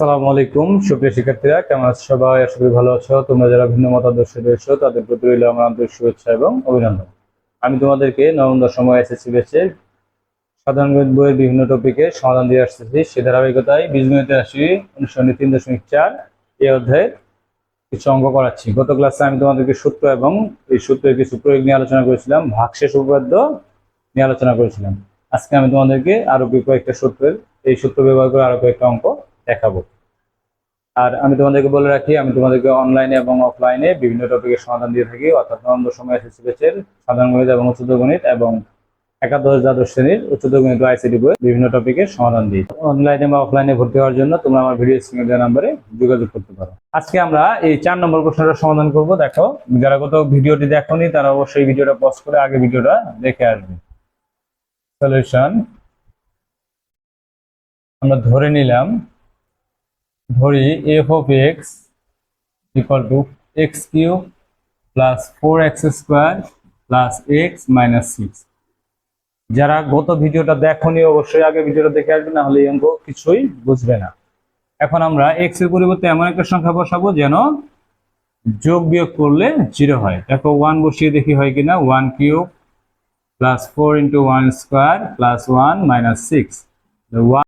আসসালামু আলাইকুম, সুপ্রিয় শিক্ষার্থীরা, কেমন আছো সবাই? আশা করি ভালো আছো। তোমরা যারা ভিন্ন মতাদর্শ রয়েছো, তাদের প্রতি রইল আমার আন্তরিক শুভেচ্ছা এবং অভিনন্দন। আমি তোমাদেরকে নবম দশম এসএসসি ব্যাচের সাধারণ গণিত বইয়ের বিভিন্ন টপিকে সমাধান দিয়ে আসতেছি। সে ধারাবাহিকতায় বীজগণিতে আসি অনুসরণী তিন দশমিক চার এই অধ্যায়ে কিছু অঙ্ক করাচ্ছি। গত ক্লাসে আমি তোমাদেরকে সূত্র এবং এই সূত্রের কিছু প্রয়োগ নিয়ে আলোচনা করেছিলাম, ভাগশেষ উপপাদ্য নিয়ে আলোচনা করেছিলাম। আজকে আমি তোমাদেরকে আরও কয়েকটা সূত্রের, এই সূত্র ব্যবহার করে আরও কয়েকটা অঙ্ক দেখাবো। আর আমি তোমাদেরকে বলে রাখি, আমি তোমাদেরকে অনলাইনে এবং অফলাইনে বিভিন্ন টপিকের সমাধান দিয়ে থাকি। অর্থাৎ নবম সময় এসএসসি ব্যাচের সাধারণ গণিত এবং উচ্চতর গণিত এবং একাদশ দ্বাদশ শ্রেণির উচ্চতর গণিত আইসিডি বই বিভিন্ন টপিকের সমাধান দিই অনলাইনে বা অফলাইনে ভর্তি হওয়ার জন্য তোমরা আমার ভিডিও স্ক্রিনে দেওয়া নাম্বারে যোগাযোগ করতে পারো। আজকে আমরা এই চার নম্বর প্রশ্নটা সমাধান করব। দেখো, যারা কত ভিডিওটি দেখোনি, তারা অবশ্যই ভিডিওটা পজ করে আগে ভিডিওটা দেখে আসবে। সলিউশন আমরা ধরে নিলাম ধরি F of X equal to X cube plus four X square plus X minus six যারা গত ভিডিওটা দেখনি, অবশ্যই আগে ভিডিওটা দেখে আসবে, না হলে অঙ্ক কিছুই বুঝবে না। এখন আমরা এক্সের পরিবর্তে এমন একটা সংখ্যা বসাবো যেন যোগ বিয়োগ করলে জিরো হয়। দেখো ওয়ান বসিয়ে দেখি হয় কিনা one cube plus four into one square plus one minus six one